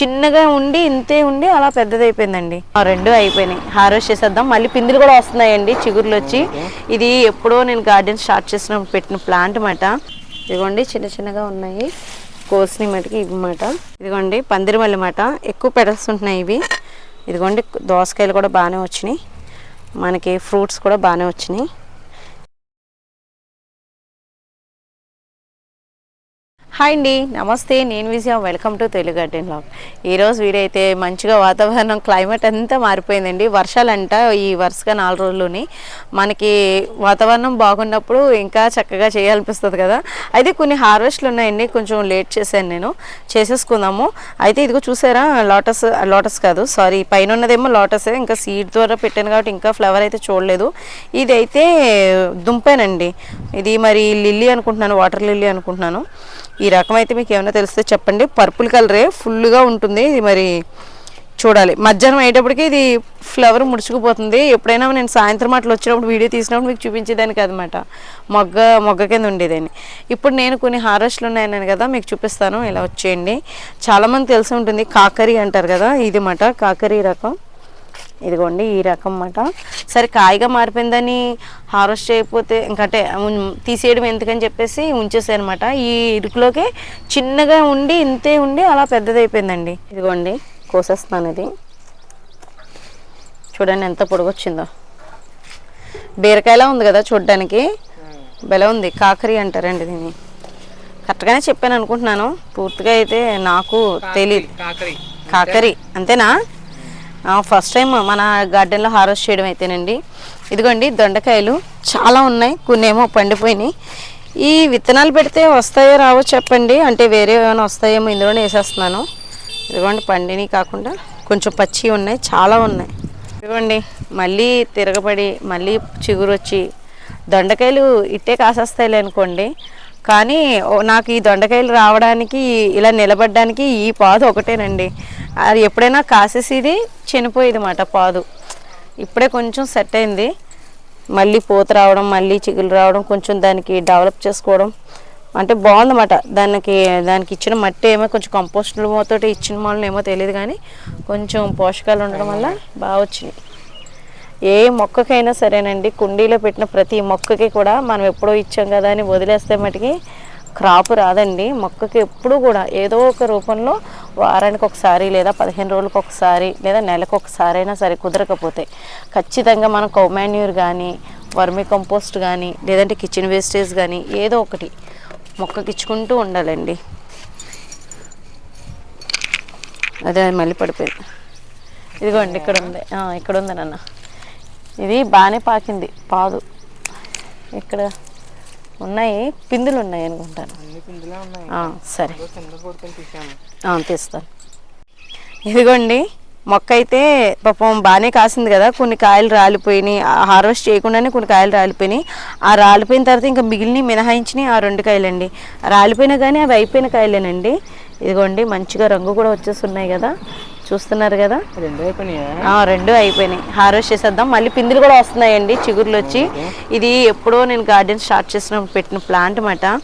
చిన్నగా ఉండి ఇంతే ఉండి అలా పెద్దది అయిపోయిందండి ఆ రెండు అయిపోయినాయి. హార్వెస్ట్ చేసేద్దాం. మళ్ళీ పిందులు కూడా వస్తున్నాయండి చిగుర్లు వచ్చి. ఇది ఎప్పుడో నేను గార్డెన్ స్టార్ట్ చేసినప్పుడు పెట్టిన ప్లాంట్ మాట ఇదిగోండి చిన్న చిన్నగా ఉన్నాయి. కోసిన మటుకి ఇవి మాట ఇదిగోండి పందిరిమల్లి మాట ఎక్కువ పెడల్స్ ఉంటున్నాయి ఇవి. ఇదిగోండి దోసకాయలు కూడా బాగానే వచ్చినాయి. మనకి ఫ్రూట్స్ కూడా బాగానే వచ్చినాయి. హాయ్ అండి నమస్తే నేను Vijaya welcome to Telugu garden log ఈరోజు వీడైతే మంచిగా వాతావరణం క్లైమేట్ అంతా మారిపోయిందండి. వర్షాలంట ఈ వరుసగా నాలుగు రోజుల్లోని. మనకి వాతావరణం బాగున్నప్పుడు ఇంకా చక్కగా చేయాలనిపిస్తుంది కదా. అయితే కొన్ని హార్వెస్ట్లు ఉన్నాయండి కొంచెం లేట్ చేశాను నేను. చేసేసుకుందాము. అయితే ఇదిగో చూసారా లోటస్ లోటస్ కాదు సారీ పైన ఉన్నదేమో లోటస్. ఇంకా సీడ్ ద్వారా పెట్టాను కాబట్టి ఇంకా ఫ్లవర్ అయితే చూడలేదు. ఇది అయితే దుంపేనండి. ఇది మరి లిల్లీ అనుకుంటున్నాను వాటర్ లిల్లీ అనుకుంటున్నాను. ఈ రకం అయితే మీకు ఏమైనా తెలిస్తే చెప్పండి. పర్పుల్ కలరే ఫుల్గా ఉంటుంది. ఇది మరి చూడాలి. మధ్యాహ్నం అయ్యేటప్పటికి ఇది ఫ్లవర్ ముడుచుకుపోతుంది. ఎప్పుడైనా నేను సాయంత్రం అట్లా వచ్చినప్పుడు వీడియో తీసినప్పుడు మీకు చూపించేదానికి అనమాట మొగ్గ మొగ్గ కింద ఉండేదాన్ని. ఇప్పుడు నేను కొన్ని హారెస్ట్లు ఉన్నాయన్నాను కదా మీకు చూపిస్తాను. ఇలా వచ్చేయండి. చాలామంది తెలిసి ఉంటుంది. కాకరీ అంటారు కదా ఇది మాట కాకరీ రకం. ఇదిగోండి ఈ రకం అన్నమాట సరే కాయగా మారిపోయిందని హార్వెస్ట్ చేయకపోతే ఇంకంటే తీసేయడం ఎందుకని చెప్పేసి అనమాట ఈ ఇరుకులోకి చిన్నగా ఉండి ఇంతే ఉండి అలా పెద్దది అయిపోయిందండి ఇదిగోండి కోసేస్తున్నాను ఇది. చూడండి ఎంత పొడుగొచ్చిందో. బీరకాయలా ఉంది కదా చూడడానికి. బెల ఉంది కాకరి అంటారండి దీన్ని. కరెక్ట్గానే చెప్పాను అనుకుంటున్నాను పూర్తిగా అయితే నాకు తెలియదు కాకరి. కాకరి అంతేనా? ఫస్ట్ టైం మన గార్డెన్లో హార్వెస్ట్ చేయడం అయితేనండి. ఇదిగోండి దొండకాయలు చాలా ఉన్నాయి కొన్ని ఏమో పండిపోయినాయి. ఈ విత్తనాలు పెడితే వస్తాయో రావో చెప్పండి. అంటే వేరే ఏమైనా వస్తాయేమో ఇందులోనే వేసేస్తున్నాను. ఇదిగోండి పండిని కాకుండా కొంచెం పచ్చి ఉన్నాయి చాలా ఉన్నాయి. ఇదిగోండి మళ్ళీ తిరగబడి మళ్ళీ చిగురు వచ్చి దొండకాయలు ఇట్టే కాసేస్తాయిలే అనుకోండి. కానీ నాకు ఈ దొండకాయలు రావడానికి ఇలా నిలబడడానికి ఈ పాదు ఒకటేనండి. అది ఎప్పుడైనా కాసేసి చనిపోయేది మాట పాదు. ఇప్పుడే కొంచెం సెట్ అయింది. మళ్ళీ పూత రావడం మళ్ళీ చిగులు రావడం కొంచెం దానికి డెవలప్ చేసుకోవడం. అంటే బాగుందన్నమాట. దానికి దానికి ఇచ్చిన మట్టి ఏమో కొంచెం కంపోస్ట్ తోటి ఇచ్చిన వాళ్ళని ఏమో తెలియదు కానీ కొంచెం పోషకాలు ఉండడం వల్ల బాగా వచ్చినాయి ఏ మొక్కకైనా సరేనండి కుండీలో పెట్టిన ప్రతి మొక్కకి కూడా మనం ఎప్పుడో ఇచ్చాం కదా అని వదిలేస్తే మటుకి క్రాప్ రాదండి. మొక్కకి ఎప్పుడు కూడా ఏదో ఒక రూపంలో వారానికి ఒకసారి లేదా పదిహేను రోజులకు ఒకసారి లేదా నెలకు ఒకసారైనా సరే కుదరకపోతే ఖచ్చితంగా మనం కౌమాన్యూర్ కానీ వర్మి కంపోస్ట్ కానీ లేదంటే కిచెన్ వేస్టేజ్ కానీ ఏదో ఒకటి మొక్కకి ఇచ్చుకుంటూ ఉండాలండి. అదే మళ్ళీ పడిపోయింది. ఇదిగోండి ఇక్కడ ఉంది. ఇక్కడ ఉంది నాన్న. ఇది బాగానే పాకింది పాదు. ఇక్కడ ఉన్నాయి పిందులు ఉన్నాయి. అనుకుంటాను సరే. తీస్తాను. ఇదిగోండి మొక్క అయితే పాపం బాగానే కాసింది కదా కొన్ని కాయలు రాలిపోయినాయి. హార్వెస్ట్ చేయకుండానే కొన్ని కాయలు రాలిపోయినాయి. ఆ రాలిపోయిన తర్వాత ఇంకా మిగిలిన మినహాయించినాయి ఆ రెండు కాయలండి. రాలిపోయినా కానీ అవి అయిపోయిన కాయలేనండి. ఇదిగోండి మంచిగా రంగు కూడా వచ్చేస్తున్నాయి కదా. చూస్తున్నారు కదా? రెండు అయిపోయినాయా? ఆ, రెండు అయిపోయినాయి. హార్వెస్ట్ చేసేద్దాం. మళ్ళీ పిందులు కూడా వస్తున్నాయండి చిగుర్లు వచ్చి. ఇది ఎప్పుడో నేను గార్డెన్ స్టార్ట్ చేసినప్పుడు పెట్టిన ప్లాంట్ మాట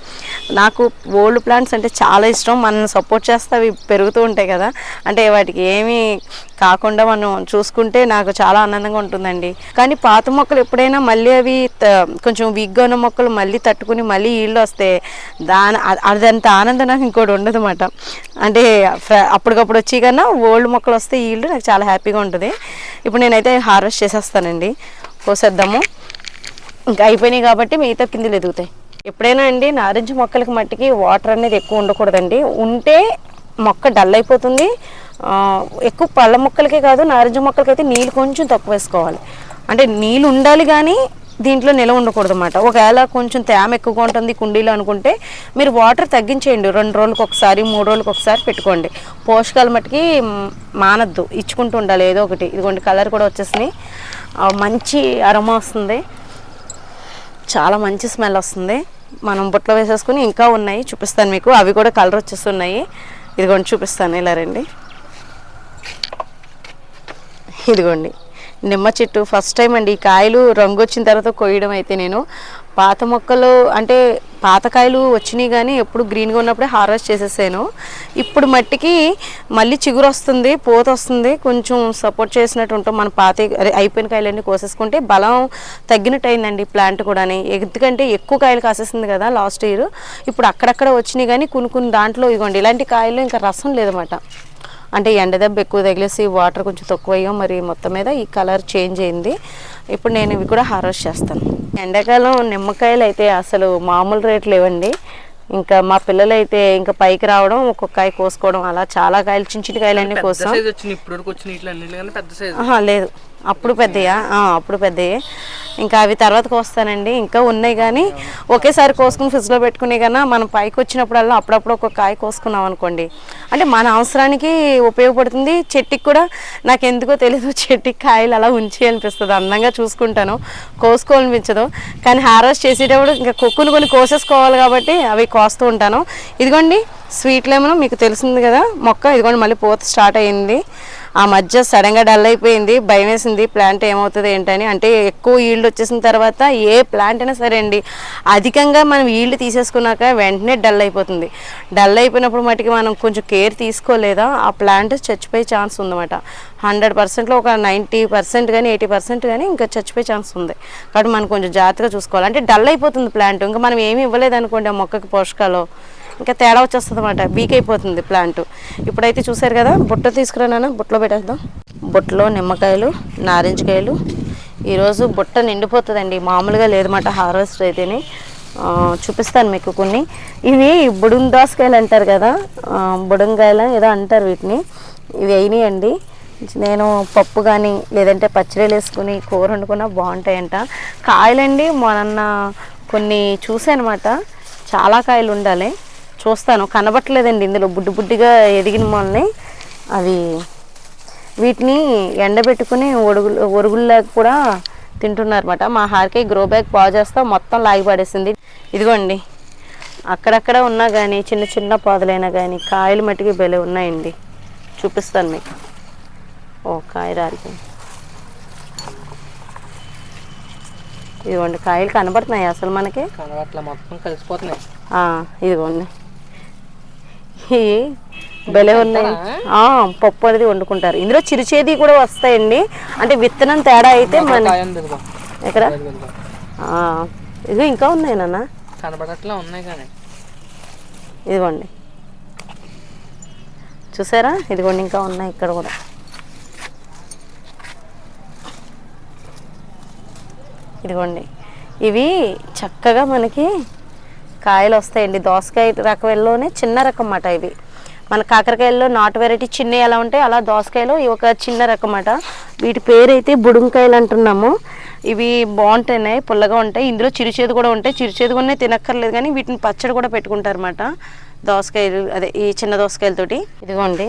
నాకు ఓల్డ్ ప్లాంట్స్ అంటే చాలా ఇష్టం. మనల్ని సపోర్ట్ చేస్తే అవి పెరుగుతూ ఉంటాయి కదా. అంటే వాటికి ఏమీ కాకుండా మనం చూసుకుంటే నాకు చాలా ఆనందంగా ఉంటుందండి. కానీ పాత మొక్కలు ఎప్పుడైనా మళ్ళీ అవి త- కొంచెం వీక్గా ఉన్న మొక్కలు మళ్ళీ తట్టుకుని మళ్ళీ ఈళ్ళు వస్తే దాని అదంత ఆనందం నాకు ఇంకోటి ఉండదు అనమాట అంటే అప్పటికప్పుడు వచ్చి కన్నా ఓల్డ్ మొక్కలు వస్తే ఈళ్ళు నాకు చాలా హ్యాపీగా ఉంటుంది. ఇప్పుడు నేనైతే హార్వెస్ట్ చేసేస్తానండి. కోసేద్దాము. ఇంకా అయిపోయినాయి కాబట్టి మిగతా కిందలు ఎదుగుతాయి. ఎప్పుడైనా అండి నారింజ మొక్కలకి మట్టికి వాటర్ అనేది ఎక్కువ ఉండకూడదండి. ఉంటే మొక్క డల్ అయిపోతుంది. ఎక్కువ పళ్ళ మొక్కలకే కాదు నారింజ మొక్కలకైతే నీళ్ళు కొంచెం తక్కువ వేసుకోవాలి. అంటే నీళ్ళు ఉండాలి కానీ దీంట్లో నిల ఉండకూడదు అన్నమాట ఒకవేళ కొంచెం తేమ ఎక్కువగా ఉంటుంది కుండీలో అనుకుంటే మీరు వాటర్ తగ్గించేయండి. రెండు రోజులకు ఒకసారి మూడు రోజులకు ఒకసారి పెట్టుకోండి. పోషకాలు మట్టుకి మానద్దు. ఇచ్చుకుంటూ ఉండాలి ఏదో ఒకటి. ఇదిగోండి కలర్ కూడా వచ్చేసినాయి. మంచి అరమ వస్తుంది. చాలా మంచి స్మెల్ వస్తుంది. మనం బుట్టలో వేసేసుకుని ఇంకా ఉన్నాయి. చూపిస్తాను మీకు. అవి కూడా కలర్ వచ్చేస్తున్నాయి. ఇదిగోండి చూపిస్తాను. ఇలా రండి. ఇదిగోండి. నిమ్మ చెట్టు ఫస్ట్ టైం అండి. ఈ కాయలు రంగు వచ్చిన తర్వాత కొయ్యడం అయితే నేను. పాత మొక్కలు అంటే పాతకాయలు వచ్చినాయి కానీ ఎప్పుడు గ్రీన్గా ఉన్నప్పుడే హార్వెస్ట్ చేసేసాను. ఇప్పుడు మట్టికి మళ్ళీ చిగురు వస్తుంది పూత వస్తుంది. కొంచెం సపోర్ట్ చేసినట్టు ఉంటాం. మన పాత అయిపోయిన కాయలన్నీ కోసేసుకుంటే బలం తగ్గినట్టు అయిందండి ప్లాంట్ కూడా ఎందుకంటే ఎక్కువ కాయలు కాసేసింది కదా లాస్ట్ ఇయర్ ఇప్పుడు అక్కడక్కడ వచ్చినాయి కానీ కొన్ని కొన్ని దాంట్లో ఇదిగోండి. ఇలాంటి కాయలు ఇంకా రసం లేదన్నమాట. అంటే ఎండ దెబ్బ ఎక్కువ తగిలేసి వాటర్ కొంచెం తక్కువ అయ్యాం మరి మొత్తం మీద ఈ కలర్ చేంజ్ అయింది. ఇప్పుడు నేను ఇవి కూడా హార్వెస్ట్ చేస్తాను. ఎండాకాలం నిమ్మకాయలు అయితే అసలు మామూలు రేట్లు లేవండి. ఇంకా మా పిల్లలు అయితే ఇంకా పైకి రావడం ఒక్కొక్క కాయ కోసుకోవడం అలా చాలా కాయలు చిన్న చిన్న కాయలన్నీ పెద్ద కోసం లేదు. అప్పుడు పెద్దయా అప్పుడు పెద్దయే ఇంకా అవి తర్వాత కోస్తానండి. ఇంకా ఉన్నాయి కానీ ఒకేసారి కోసుకుని ఫ్రిడ్జ్లో పెట్టుకునే కన్నా మనం పైకి వచ్చినప్పుడల్లా అప్పుడప్పుడు ఒక కాయ కోసుకున్నాం అనుకోండి. అంటే మన అవసరానికి ఉపయోగపడుతుంది. చెట్టుకి కూడా నాకు ఎందుకో తెలీదు. చెట్టుకి కాయలు అలా ఉంచి అనిపిస్తుంది అందంగా చూసుకుంటాను. కోసుకోవాలనిపించదు. కానీ హార్వెస్ట్ చేసేటప్పుడు ఇంకా కొక్కును కొన్ని కోసేసుకోవాలి కాబట్టి అవి కోస్తూ ఉంటాను. ఇదిగోండి స్వీట్ లెమన్ మీకు తెలిసింది కదా? మొక్క ఇదిగోండి మళ్ళీ పూత స్టార్ట్ అయ్యింది ఆ మధ్య సడన్గా డల్ అయిపోయింది భయం వేసింది ప్లాంట్ ఏమవుతుంది ఏంటని. అంటే ఎక్కువ ఈల్డ్ వచ్చేసిన తర్వాత ఏ ప్లాంట్ అయినా సరే అండి అధికంగా మనం ఈల్డ్ తీసేసుకున్నాక వెంటనే డల్ అయిపోతుంది. డల్ అయిపోయినప్పుడు మటుకి మనం కొంచెం కేర్ తీసుకోలేదా ఆ ప్లాంట్ చచ్చిపోయే ఛాన్స్ ఉందన్నమాట. హండ్రెడ్ పర్సెంట్లో ఒక నైంటీ పర్సెంట్ కానీ ఎయిటీ పర్సెంట్ కానీ ఇంకా చచ్చిపోయే ఛాన్స్ ఉంది. కాబట్టి మనం కొంచెం జాగ్రత్తగా చూసుకోవాలి. అంటే డల్ అయిపోతుంది ప్లాంట్ ఇంకా మనం ఏమీ ఇవ్వలేదు అనుకోండి ఆ మొక్కకి పోషకాలు. ఇంకా తేడా వచ్చేస్తుంది అనమాట వీక్ అయిపోతుంది ప్లాంట్. ఇప్పుడైతే చూసారు కదా బుట్ట తీసుకురానా బుట్టలో పెట్టేద్దాం. బుట్టలో నిమ్మకాయలు నారింజకాయలు. ఈరోజు బుట్ట నిండిపోతుందండి మామూలుగా లేదన్నమాట హార్వెస్ట్ అయితేనే. చూపిస్తాను మీకు కొన్ని. ఇవి బుడుంగ్ దోసకాయలు అంటారు కదా ఆ, బుడంకాయలు ఏదో అంటారు వీటిని. ఇవి అయినాయండి. నేను పప్పు కానీ లేదంటే పచ్చడిలు వేసుకుని కూర వండుకున్నా బాగుంటాయంట. కాయలండి మొన్న కొన్ని చూసానమాట చాలా కాయలు ఉండాలి. చూస్తాను. కనబట్టలేదండి ఇందులో. బుడ్డి బుడ్డిగా ఎదిగిన మొలని అవి వీటిని ఎండబెట్టుకుని ఒడుగులు ఒరుగుల్లాగా కూడా తింటున్నారన్నమాట. మా హార్కే గ్రో బ్యాగ్ బాగు చేస్తా మొత్తం లాగి పడేసింది ఇదిగోండి. అక్కడక్కడ ఉన్నా కానీ చిన్న చిన్న పొదలైనా కానీ కాయలు మట్టుకి భలే ఉన్నాయండి. చూపిస్తాను మీకు. ఓ కాయ రాలిపోయింది. ఇదిగోండి కాయలు కనబడుతున్నాయి అసలు మనకి? మొత్తం కలిసిపోతున్నాయి. ఇదిగోండి. భలే ఉన్నాయి. ఆ, పప్పు అనేది వండుకుంటారు. ఇందులో చిరుచేది కూడా వస్తాయండి. అంటే విత్తనం తేడా అయితే మన. ఎక్కడ? ఇదిగో ఇంకా ఉన్నాయి నాన్న. కనబడట్లా ఉన్నాయి కానీ. ఇదిగోండి. చూసారా? ఇదిగోండి ఇంకా ఉన్నాయి ఇక్కడ కూడా. ఇదిగోండి. ఇవి చక్కగా మనకి కాయలు వస్తాయండి దోసకాయ రకంలోనే చిన్న రకం అన్నమాట ఇవి. మన కాకరకాయల్లో నాటు వెరైటీ చిన్నవి ఎలా ఉంటాయి అలా దోసకాయలు ఇవి ఒక చిన్న రకం అన్నమాట వీటి పేరైతే బుడుంకాయలు అంటున్నాము ఇవి బాగుంటున్నాయి పుల్లగా ఉంటాయి. ఇందులో చిరుచేదు కూడా ఉంటాయి. చిరుచేదు కూడా తినక్కర్లేదు కానీ వీటిని పచ్చడి కూడా పెట్టుకుంటారు దోసకాయలు అదే ఈ చిన్న దోసకాయలతోటి. ఇదిగోండి.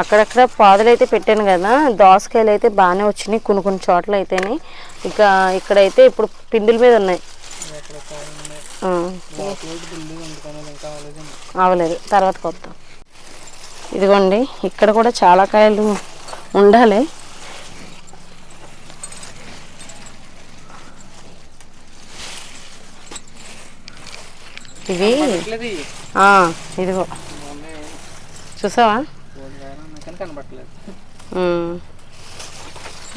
అక్కడక్కడ పాదులు అయితే పెట్టాను కదా. దోసకాయలు అయితే బాగానే వచ్చినాయి. కొన్ని కొన్ని చోట్ల అయితేనే. ఇక ఇక్కడైతే ఇప్పుడు పిండిల మీద ఉన్నాయి. అవలేదు. తర్వాత కొత్త ఇదిగోండి ఇక్కడ కూడా చాలా కాయలు ఉండాలి. ఇవి ఇదిగో. చూసావా.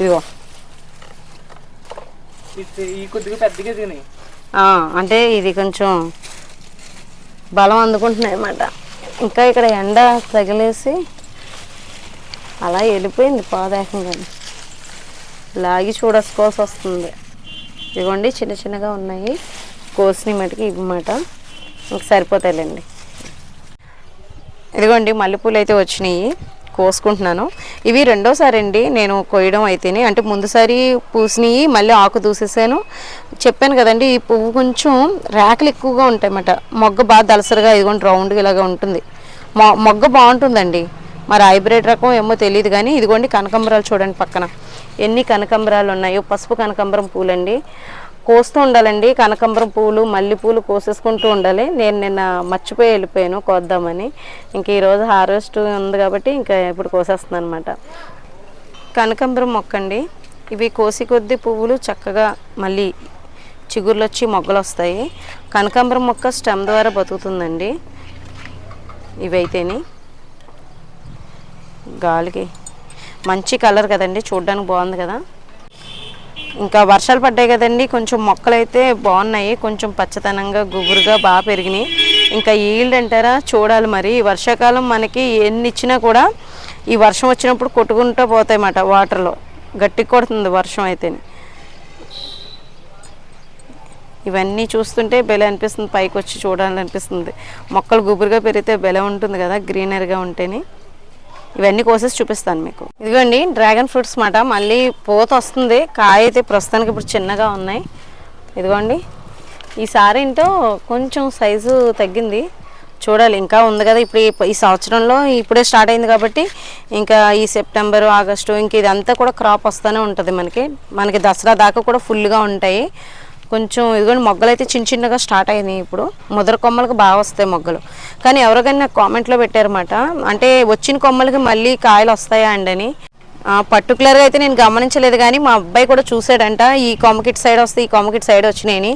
ఇదిగో. కొద్దిగా పెద్దగా ఆ, అంటే ఇది కొంచెం బలం అందుకుంటున్నాయి అన్నమాట ఇంకా ఇక్కడ ఎండ తగిలేసి అలా వెళ్ళిపోయింది పాదేకంగా లాగి చూడసుకోవాల్సి వస్తుంది. ఇదిగోండి చిన్న చిన్నగా ఉన్నాయి. కోసిన మటుకి ఇవ్వమాట. ఇంక సరిపోతాయిలేండి. ఇదిగోండి మల్లెపూలు అయితే వచ్చినాయి. కోసుకుంటున్నాను. ఇవి రెండోసారి అండి నేను కోయడం అయితేనే. అంటే ముందుసారి పూసినవి మళ్ళీ ఆకు దూసేసాను. చెప్పాను కదండి ఈ పువ్వు కొంచెం రేకలు ఎక్కువగా ఉంటాయి అన్నమాట మొగ్గ బాగా దలసరిగా ఇదిగోండి రౌండ్గా ఇలాగా ఉంటుంది. మొ మొగ్గ బాగుంటుందండి. మరి హైబ్రిడ్ రకం ఏమో తెలియదు కానీ ఇదిగోండి కనకంబరాలు చూడండి పక్కన. ఎన్ని కనకంబరాలు ఉన్నాయో. పసుపు కనకంబరం పూలండి. కోస్తూ ఉండాలండి. కనకంబరం పూలు మల్లెపూలు కోసేసుకుంటూ ఉండాలి. నేను నిన్న మర్చిపోయి వెళ్ళిపోయాను కోద్దామని. ఇంక ఈరోజు హార్వెస్ట్ ఉంది కాబట్టి ఇంకా ఇప్పుడు కోసేస్తున్నాను అనమాట కనకంబరం మొక్క అండి. ఇవి కోసి కొద్ది పువ్వులు చక్కగా మళ్ళీ చిగుర్లు వచ్చి మొగ్గలు వస్తాయి కనకాంబరం మొక్క స్టెమ్ ద్వారా బతుకుతుందండి. ఇవైతేని గాలికి మంచి కలర్ కదండి. చూడడానికి బాగుంది కదా. ఇంకా వర్షాలు పడ్డాయి కదండి. కొంచెం మొక్కలు అయితే బాగున్నాయి. కొంచెం పచ్చదనంగా గుబురుగా బాగా పెరిగినాయి. ఇంకా ఈల్డ్ అంటారా? చూడాలి మరి. ఈ వర్షాకాలం మనకి ఎన్ని ఇచ్చినా కూడా ఈ వర్షం వచ్చినప్పుడు కొట్టుకుంటూ పోతాయన్నమాట వాటర్లో. గట్టి కొడుతుంది వర్షం అయితే ఇవన్నీ చూస్తుంటే బెల అనిపిస్తుంది. పైకి వచ్చి చూడాలనిపిస్తుంది. మొక్కలు గుబురుగా పెరిగితే బెల ఉంటుంది కదా గ్రీనరీగా ఉంటేనే. ఇవన్నీ కోసేసి చూపిస్తాను మీకు. ఇదిగోండి డ్రాగన్ ఫ్రూట్స్ మాట. మళ్ళీ పూత వస్తుంది. కాయ అయితే ప్రస్తుతానికి ఇప్పుడు చిన్నగా ఉన్నాయి. ఇదిగోండి ఈసారి ఏంటో కొంచెం సైజు తగ్గింది. చూడాలి ఇంకా ఉంది కదా. ఇప్పుడు ఈ- సంవత్సరంలో ఇప్పుడే స్టార్ట్ అయింది కాబట్టి ఇంకా ఈ సెప్టెంబరు ఆగస్టు ఇంక ఇదంతా కూడా క్రాప్ వస్తూనే ఉంటుంది మనకి. మనకి దసరా దాకా కూడా ఫుల్గా ఉంటాయి. కొంచెం ఇదిగోండి మొగ్గలు అయితే చిన్న చిన్నగా స్టార్ట్ అయినాయి ఇప్పుడు. ముదర కొమ్మలకు బాగా వస్తాయి మొగ్గలు. కానీ ఎవరికైనా నాకు కామెంట్లో పెట్టారన్నమాట. అంటే వచ్చిన కొమ్మలకి మళ్ళీ కాయలు వస్తాయా అండి అని పర్టికులర్గా అయితే నేను గమనించలేదు కానీ మా అబ్బాయి కూడా చూసాడంట ఈ కొమ్మకిట్ సైడ్ వస్తే ఈ కొమ్మకిట్ సైడ్ వచ్చినాయని.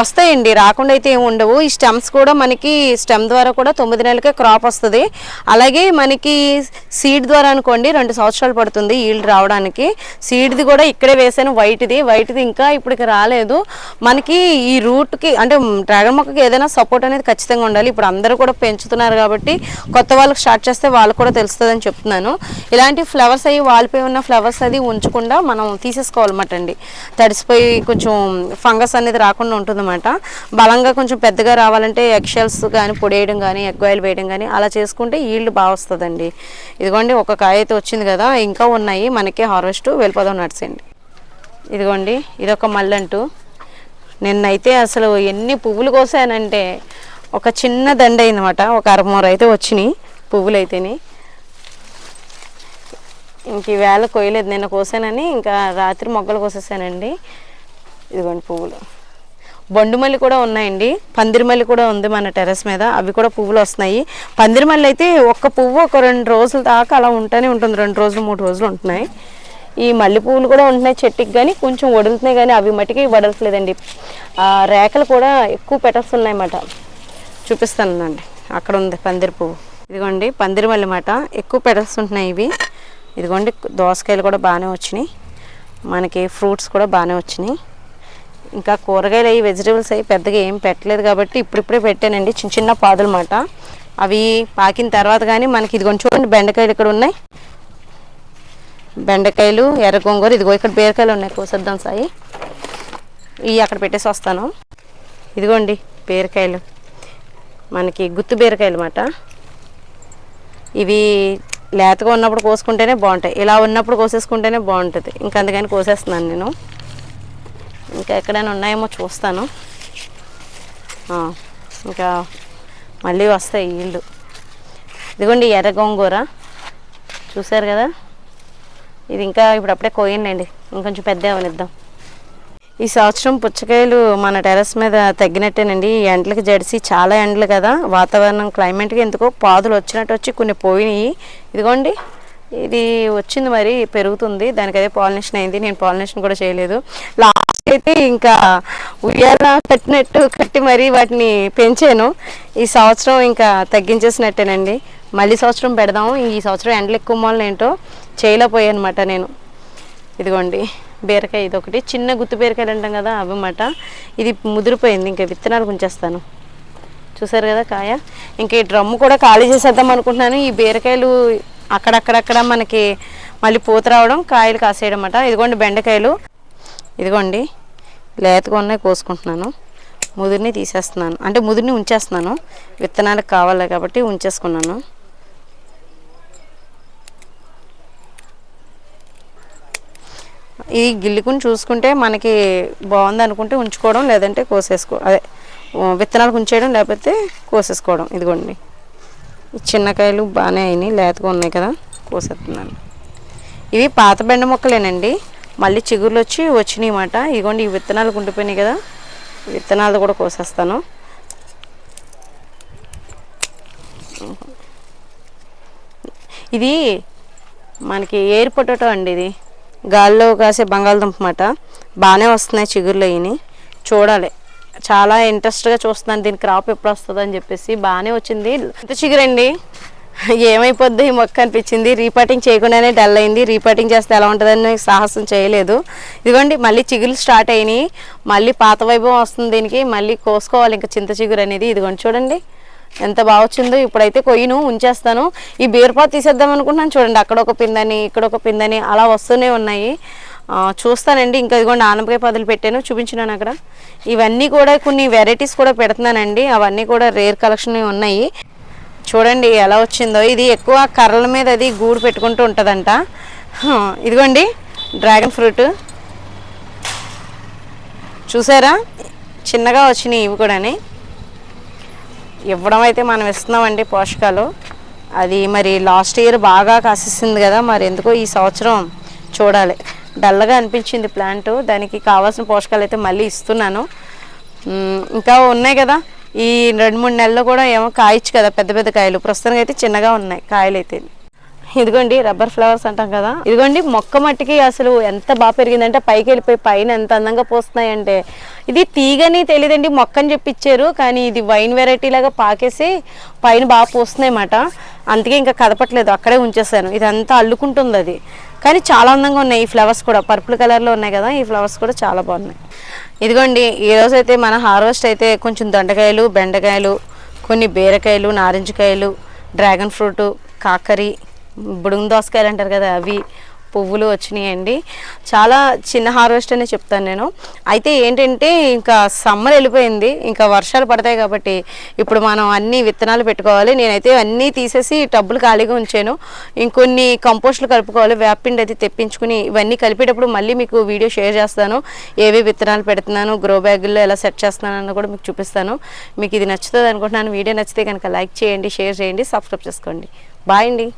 వస్తాయండి రాకుండా అయితే ఏమి ఉండవు. ఈ స్టెమ్స్ కూడా మనకి స్టెమ్ ద్వారా కూడా తొమ్మిది నెలలకే క్రాప్ వస్తుంది. అలాగే మనకి సీడ్ ద్వారా అనుకోండి రెండు సంవత్సరాలు పడుతుంది ఈల్డ్ రావడానికి. సీడ్ది కూడా ఇక్కడే వేసాను వైట్ది వైట్ది ఇంకా ఇప్పటికి రాలేదు. మనకి ఈ రూట్కి అంటే డ్రాగన్ మొక్కకి ఏదైనా సపోర్ట్ అనేది ఖచ్చితంగా ఉండాలి. ఇప్పుడు అందరూ కూడా పెంచుతున్నారు కాబట్టి కొత్త వాళ్ళకి స్టార్ట్ చేస్తే వాళ్ళకు కూడా తెలుస్తుందని చెప్తున్నాను. ఇలాంటి ఫ్లవర్స్ అయ్యి వాలిపోయి ఉన్న ఫ్లవర్స్ అది ఉంచకుండా మనం తీసేసుకోవాలన్నమాట అండి. తడిసిపోయి కొంచెం ఫంగస్ అనేది రాకుండా ఉంటుందన్నమాట బలంగా కొంచెం పెద్దగా రావాలంటే ఎగ్షెల్స్ కానీ పొడేయడం కానీ ఎగ్ ఆయిల్ వేయడం కానీ అలా చేసుకుంటే ఈల్డ్ బాగా వస్తుందండి. ఇదిగోండి ఒక కాయ అయితే వచ్చింది కదా ఇంకా ఉన్నాయి. మనకి హార్వెస్ట్ వెళ్ళిపోదాం నడిచండి ఇదిగోండి ఇదొక మల్లంటూ. నిన్నైతే అసలు ఎన్ని పువ్వులు కోసానంటే ఒక చిన్న దండ అయిందన్నమాట ఒక అరమూర అయితే వచ్చినాయి పువ్వులు అయితేనే ఇంక ఈవేళ కొయ్యలేదు నిన్న కోసానని ఇంకా రాత్రి మొగ్గలు కోసేసానండి. ఇదిగోండి పువ్వులు. బొండుమల్లి కూడా ఉన్నాయండి. పందిరిమల్లి కూడా ఉంది మన టెర్రస్ మీద. అవి కూడా పువ్వులు వస్తున్నాయి. పందిరిమల్లి అయితే ఒక్క పువ్వు ఒక రెండు రోజుల దాకా అలా ఉంటూనే ఉంటుంది. రెండు రోజులు మూడు రోజులు ఉంటున్నాయి. ఈ మల్లె పువ్వులు కూడా ఉంటున్నాయి చెట్టుకి కానీ కొంచెం వడులుతున్నాయి కానీ అవి మట్టికి వడలట్లేదండి ఆ రేఖలు కూడా ఎక్కువ పెటల్స్ ఉన్నాయన్నమాట. చూపిస్తానండి అక్కడ ఉంది పందిరి పువ్వు. ఇదిగోండి పందిరి మల్లె మాట. ఎక్కువ పెటల్స్ ఉంటున్నాయి ఇవి. ఇదిగోండి దోసకాయలు కూడా బాగానే వచ్చినాయి. మనకి ఫ్రూట్స్ కూడా బాగానే వచ్చినాయి. ఇంకా కూరగాయలు అవి వెజిటేబుల్స్ అవి పెద్దగా ఏం పెట్టలేదు కాబట్టి ఇప్పుడిప్పుడే పెట్టానండి చిన్న చిన్న పాదులు మాట అవి పాకిన తర్వాత కానీ మనకి ఇదిగోండి చూడండి బెండకాయలు ఇక్కడ ఉన్నాయి. బెండకాయలు ఎర్ర గోంగూర ఇదిగో ఇక్కడ బీరకాయలు ఉన్నాయి కోసేద్దాం సాయి. ఇవి అక్కడ పెట్టేసి వస్తాను. ఇదిగోండి బీరకాయలు. మనకి గుత్తు బీరకాయలు అన్నమాట. ఇవి లేతగా ఉన్నప్పుడు కోసుకుంటేనే బాగుంటాయి. ఇలా ఉన్నప్పుడు కోసేసుకుంటేనే బాగుంటుంది. ఇంకా అందుకని కోసేస్తున్నాను నేను. ఇంకా ఎక్కడైనా ఉన్నాయేమో చూస్తాను. ఇంకా మళ్ళీ వస్తాయి ఇల్లు. ఇదిగోండి ఎర్ర గోంగూర. చూసారు కదా? ఇది ఇంకా ఇప్పుడప్పుడే కోయండి. ఇంకొంచెం పెద్ద అవనిద్దాం. ఈ సంవత్సరం పుచ్చకాయలు మన టెర్రస్ మీద తగ్గినట్టేనండి. ఈ ఎండలకు జడిసి చాలా ఎండలు కదా. వాతావరణం క్లైమేట్కి ఎందుకో పాదులు వచ్చినట్టు వచ్చి కొన్ని పోయినాయి. ఇదిగోండి ఇది వచ్చింది మరి పెరుగుతుంది. దానికి అదే పాలినేషన్ అయింది. నేను పాలినేషన్ కూడా చేయలేదు. లాస్ట్ అయితే ఇంకా ఉయ్యాల కట్టినట్టు కట్టి మరీ వాటిని పెంచాను. ఈ సంవత్సరం ఇంకా తగ్గించేసినట్టేనండి. మళ్ళీ సంవత్సరం పెడదాము. ఈ సంవత్సరం ఎండలు ఎక్కువ మూలన ఏంటో చేయలేకపోయాను అనమాట నేను. ఇదిగోండి బీరకాయ ఇది ఒకటి చిన్న గుత్తి బీరకాయలు అంటాం కదా అవి మాట ఇది ముదిరిపోయింది ఇంకా విత్తనాలు ఉంచేస్తాను చూసారు కదా కాయ? ఇంకా ఈ డ్రమ్ము కూడా ఖాళీ చేసేద్దాం అనుకుంటున్నాను. ఈ బీరకాయలు అక్కడక్కడక్కడ మనకి మళ్ళీ పూత రావడం కాయలు కాసేయడం అన్నమాట. ఇదిగోండి బెండకాయలు. ఇదిగోండి లేతగా ఉన్నాయి కోసుకుంటున్నాను. ముదిరిని తీసేస్తున్నాను. అంటే ముదిరిని ఉంచేస్తున్నాను. విత్తనాలకు కావాలి కాబట్టి ఉంచేసుకున్నాను. ఈ గిల్లుకుని చూసుకుంటే మనకి బాగుంది అనుకుంటే ఉంచుకోవడం లేదంటే కోసేసుకో అదే విత్తనాలు ఉంచేయడం లేకపోతే కోసేసుకోవడం. ఇదిగోండి. ఈ చిన్నకాయలు బాగానే అయినాయి లేతగా ఉన్నాయి కదా కోసేస్తున్నాను. ఇవి పాత బెండ మొక్కలేనండి. మళ్ళీ చిగుర్లు వచ్చి వచ్చినాయి మాట ఇదిగోండి ఈ విత్తనాలు ఉండిపోయినాయి కదా విత్తనాలు కూడా కోసేస్తాను. ఇది మనకి ఎయిర్ పొటాటో అండి ఇది. గాల్లో కాసే బంగాళదుంప మాట. బాగానే వస్తున్నాయి చిగుర్లు అయ్యి చూడాలి. చాలా ఇంట్రెస్ట్గా చూస్తున్నాను. దీని క్రాప్ ఎప్పుడు వస్తుంది అని చెప్పేసి బాగానే వచ్చింది. ఎంత చిగురండి. ఏమైపోద్ది ఈ మొక్క అనిపించింది. రీపాటింగ్ చేయకుండానే డల్ అయింది. రీపాటింగ్ చేస్తే ఎలా ఉంటుందని సాహసం చేయలేదు. ఇదిగోండి మళ్ళీ చిగురు స్టార్ట్ అయినాయి. మళ్ళీ పాత వైభవం వస్తుంది దీనికి. మళ్ళీ కోసుకోవాలి. ఇంకా చింత చిగురు అనేది. ఇదిగోండి చూడండి. ఎంత బాగా వచ్చిందో ఇప్పుడైతే కొయ్యను ఉంచేస్తాను. ఈ బీరపాత తీసేద్దాం అనుకుంటున్నాను. చూడండి అక్కడ ఒక పిందని ఇక్కడ ఒక పిందని అలా వస్తూనే ఉన్నాయి. చూస్తానండి. ఇంకా ఇదిగోండి ఆనపకాయ పదులు పెట్టాను చూపించినాను అక్కడ. ఇవన్నీ కూడా కొన్ని వెరైటీస్ కూడా పెడుతున్నానండి. అవన్నీ కూడా రేర్ కలెక్షన్ ఉన్నాయి. చూడండి ఎలా వచ్చిందో. ఇది ఎక్కువ కర్రల మీద అది గూడు పెట్టుకుంటూ ఉంటుందంట. ఇదిగోండి డ్రాగన్ ఫ్రూట్. చూసారా? చిన్నగా వచ్చినాయి ఇవి కూడాని. ఇవ్వడం అయితే మనం ఇస్తున్నామండి పోషకాలు. అది మరి లాస్ట్ ఇయర్ బాగా కాసేసింది కదా మరి ఎందుకో ఈ సంవత్సరం చూడాలి. డల్గా అనిపించింది ప్లాంట్. దానికి కావాల్సిన పోషకాలు అయితే మళ్ళీ ఇస్తున్నాను. ఇంకా ఉన్నాయి కదా. ఈ రెండు మూడు నెలలు కూడా ఏమో కాయచ్చు కదా పెద్ద పెద్ద కాయలు. ప్రస్తుతానికి అయితే చిన్నగా ఉన్నాయి కాయలు అయితే ఇదిగోండి రబ్బర్ ఫ్లవర్స్ అంటాం కదా. ఇదిగోండి మొక్క మట్టికి అసలు ఎంత బాగా పెరిగిందంటే పైకి వెళ్ళిపోయి పైన ఎంత అందంగా పోస్తున్నాయంటే. ఇది తీగని తెలియదండి మొక్కని చెప్పిచ్చారు కానీ ఇది వైన్ వెరైటీ లాగా పాకేసి పైన బాగా పోస్తున్నాయన్నమాట అందుకే ఇంకా కదపట్లేదు అక్కడే ఉంచేసాను. ఇదంతా అల్లుకుంటుంది అది కానీ చాలా అందంగా ఉన్నాయి ఈ ఫ్లవర్స్ కూడా. పర్పుల్ కలర్లో ఉన్నాయి కదా ఈ ఫ్లవర్స్ కూడా చాలా బాగున్నాయి. ఇదిగోండి ఈ అయితే మన హార్వెస్ట్ అయితే కొంచెం దొండకాయలు బెండకాయలు కొన్ని బీరకాయలు నారింజకాయలు డ్రాగన్ ఫ్రూట్ కాకరి బుడుగు దోసకాయలు అంటారు కదా అవి పువ్వులు వచ్చినాయండి. చాలా చిన్న హార్వెస్ట్ అనే చెప్తాను నేను. అయితే ఏంటంటే ఇంకా సమ్మర్ వెళ్ళిపోయింది. ఇంకా వర్షాలు పడతాయి కాబట్టి ఇప్పుడు మనం అన్ని విత్తనాలు పెట్టుకోవాలి. నేనైతే అన్నీ తీసేసి టబ్బులు ఖాళీగా ఉంచాను. ఇంకొన్ని కంపోస్టులు కలుపుకోవాలి. వేపిండి అయితే తెప్పించుకుని ఇవన్నీ కలిపేటప్పుడు మళ్ళీ మీకు వీడియో షేర్ చేస్తాను. ఏవే విత్తనాలు పెడుతున్నాను గ్రో బ్యాగుల్లో ఎలా సెట్ చేస్తున్నాను కూడా మీకు చూపిస్తాను. మీకు ఇది నచ్చుతుంది అనుకుంటున్నాను. వీడియో నచ్చితే కనుక లైక్ చేయండి షేర్ చేయండి సబ్స్క్రైబ్ చేసుకోండి. బాయ్ అండి.